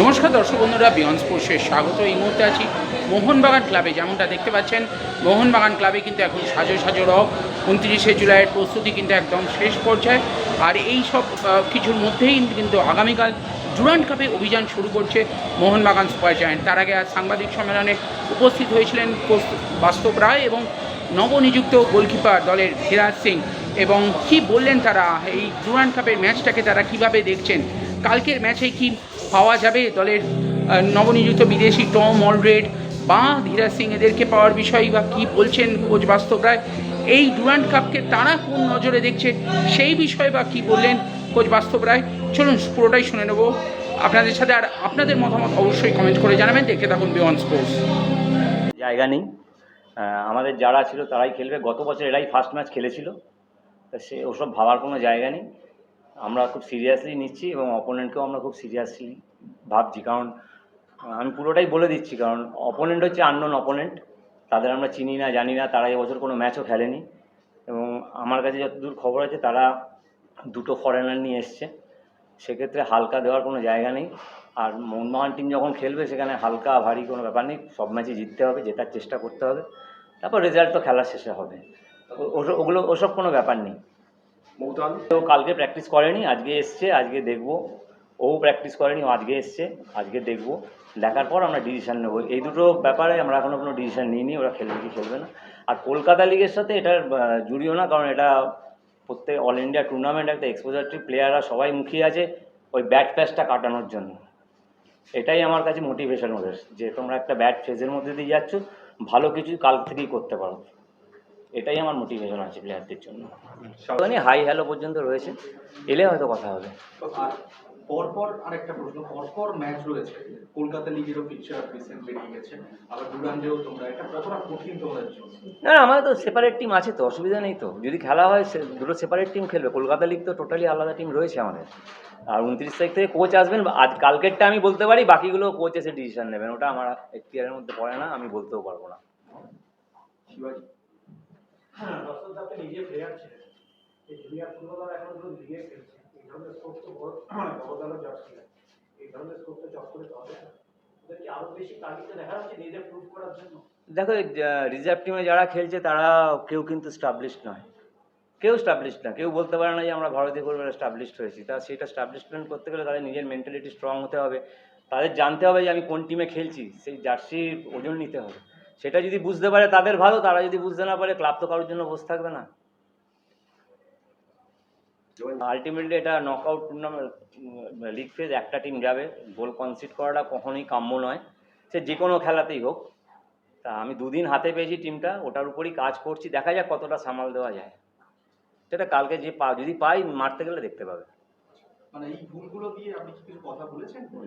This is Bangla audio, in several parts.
নমস্কার দর্শক বন্ধুরা বিয়ন্ড স্পোর্টসে স্বাগত। এই মুহূর্তে আছি মোহনবাগান ক্লাবে। যেমনটা দেখতে পাচ্ছেন, মোহনবাগান ক্লাবে কিন্তু এখন সাজো সাজো রব। উনত্রিশে জুলাইয়ের প্রস্তুতি কিন্তু একদম শেষ পর্যায়ে। আর এই সব কিছুর মধ্যেই কিন্তু আগামীকাল ডুরান্ড কাপে অভিযান শুরু করছে মোহনবাগান সুপার জায়ান্ট। তার আগে আজ সাংবাদিক সম্মেলনে উপস্থিত হয়েছিলেন বাস্তব রায় এবং নবনিযুক্ত গোলকিপার দলের ধীরাজ সিং। এবং কি বললেন তারা? এই ডুরান্ড কাপের ম্যাচটাকে তারা কীভাবে দেখছেন? কালকের ম্যাচে কি পাওয়া যাবে? দলের নবনিযুক্ত বিদেশি টম অলরেড বা ধীরাজ সিং এদেরকে পাওয়ার বিষয় বা কি বলছেন কোচ বাস্তব রায়? এই ডুরান্ড কাপকে তারা কোন নজরে দেখছে? সেই বিষয়ে বা কি বললেন কোচ বাস্তব রায়? চলুন পুরোটাই শুনে নেব। আপনাদের সাথে আর আপনাদের মতামত অবশ্যই কমেন্ট করে জানাবেন। দেখতে থাকুন বিয়ন্ড স্পোর্টস জায়গা নেই। আমাদের যারা ছিল তারাই খেলবে। গত বছর এরাই ফার্স্ট ম্যাচ খেলেছিল। তা সে ওসব ভাবার কোনো জায়গা নেই। আমরা খুব সিরিয়াসলি নিচ্ছি এবং অপোনেন্টকেও আমরা খুব সিরিয়াসলি ভাবছি। কারণ আমি পুরোটাই বলে দিচ্ছি। কারণ অপোনেন্ট হচ্ছে আননোন অপোনেন্ট তাদের আমরা চিনি না, জানি না। তারা এবছর কোনো ম্যাচও খেলেনি। এবং আমার কাছে যতদূর খবর আছে, তারা দুটো ফরেনার নিয়ে এসছে। সেক্ষেত্রে হালকা দেওয়ার কোনো জায়গা নেই। আর মোহনবাগান টিম যখন খেলবে, সেখানে হালকা ভারী কোনো ব্যাপার নেই। সব ম্যাচে জিততে হবে, জেতার চেষ্টা করতে হবে। তারপর রেজাল্ট তো খেলার শেষে হবে। ওগুলো, ওসব কোনো ব্যাপার নেই। মৌতান তো কালকে প্র্যাকটিস করেনি, আজকে এসছে, আজকে দেখব। ও প্র্যাকটিস করেনি আজকে এসছে, আজকে দেখব। দেখার পর আমরা ডিসিশন নেব। এই দুটো ব্যাপারে আমরা এখনও কোনো ডিসিশন নিইনি, ওরা খেলবে কি খেলবে না। আর কলকাতা লিগের সাথে এটা জুড়িও না, কারণ এটা প্রত্যেক অল ইন্ডিয়া টুর্নামেন্ট একটা এক্সপোজারটি প্লেয়াররা সবাই মুখিয়ে আছে ওই ব্যাট প্যাচটা কাটানোর জন্য। এটাই আমার কাছে মোটিভেশন ওদের, যে তোমরা একটা ব্যাট ফেজের মধ্যে দিয়ে যাচ্ছ, ভালো কিছু কাল থেকেই করতে পারো। এটাই আমার মোটিভেশন আছে প্লেয়ারদের জন্য। মানে হাই হ্যালো পর্যন্ত রয়েছে এলে হয়তো কথা হবে। আর পরপর আরেকটা প্রশ্ন পরপর ম্যাচ রয়েছে কলকাতা লিগেরও পিকচার রিসেন্ট বেরিয়ে গেছে আবার ডুরান্ডেও তোমরা এটা কতটা কঠিন তোমাদের জন্য? না না আমাদের তো সেপারেট টিম আছে তো অসুবিধা নেই তো। যদি খেলা হয় সে দুটো সেপারেট টিম খেলবে কলকাতা লিগ তো টোটালি আলাদা টিম রয়েছে আমাদের। আর উনত্রিশ তারিখ থেকে কোচ আসবেন আজ কালকেরটা আমি বলতে পারি বাকিগুলো কোচ এসে ডিসিশন নেবেন ওটা আমার এখতিয়ারের মধ্যে পড়ে না আমি বলতেও পারব না। শিবাজি? হ্যাঁ নিজে প্লেয়ার ছিলেন। এই জুনিয়র ফুটবলার এখন ধরুন লিগে এই ধরনের স্কোপ তো জার্সি এই ধরনের স্কোপ তো করে দেখো রিজার্ভ টিমে যারা খেলছে, তারা কেউ কিন্তু স্টাবলিশড নয়। কেউ স্টাবলিশড না। কেউ বলতে পারে না যে আমরা ভারতীয় ফুটবলে স্টাবলিশড হয়েছি। তা সেটা স্টাবলিশমেন্ট করতে গেলে তাদের নিজের মেন্টালিটি স্ট্রং হতে হবে। তাদের জানতে হবে যে আমি কোন টিমে খেলছি। সেই জার্সির ওজন নিতে হবে। সেটা যদি বুঝতে পারে তাদের ভালো তারা যদি বুঝতে না পারে ক্লাব তো কারোর জন্য বসে থাকবে না। আলটিমেটলি এটা নকআউট টুর্নামেন্ট লিগ ফেজ একটা টিম যাবে গোল কনসিড করাটা কখনোই কাম্য নয়। সে যে কোনো খেলাতেই হোক। তা আমি দুদিন হাতে পেয়েছি টিমটা ওটার উপরই কাজ করছি। দেখা যাক কতটা সামাল দেওয়া যায়। সেটা কালকে যে পা যদি পাই মারতে গেলে দেখতে পাবে। মানে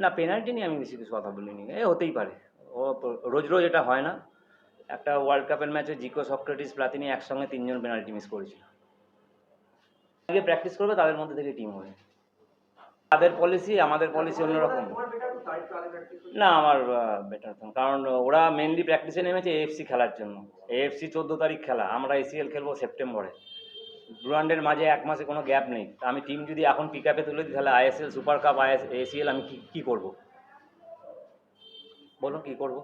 না পেনাল্টি নিয়ে আমি বেশি কিছু কথা বলিনি। এ হতেই পারে। ও রোজ রোজ এটা হয় না। একটা ওয়ার্ল্ড কাপের ম্যাচে জিকো, সক্রেটিস, প্লাতিনি একসঙ্গে তিনজন পেনাল্টি মিস করেছিল। আগে প্র্যাকটিস করবে, তাদের মধ্যে থেকে টিম হবে তাদের পলিসি আমাদের পলিসি অন্যরকম। না, আমার বেটার কারণ ওরা মেনলি প্র্যাকটিসে নেমেছে এএফসি খেলার জন্য। এএফসি চোদ্দ তারিখ খেলা, আমরা এসিএল খেলব সেপ্টেম্বরে ডুরান্ডের মাঝে এক মাসে কোনো গ্যাপ নেই। আমি টিম যদি এখন পিক আপে তুলে দিই, তাহলে ISL super cup IS ACL আমি কি, কী করব? বলুন কী করব?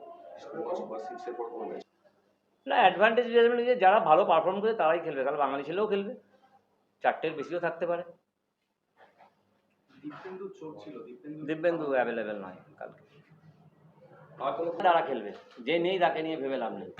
না অ্যাডভান্টেজ যে যারা ভালো পারফর্ম করে তারাই খেলবে কারণ বাঙালি ছেলেও খেলবে। চারটের বেশিও থাকতে পারে। দিব্যেন্দু অ্যাভেলেবেল নয় কালকে। তারা খেলবে। যে নেই তাকে নিয়ে ভেবে লাভ নেই।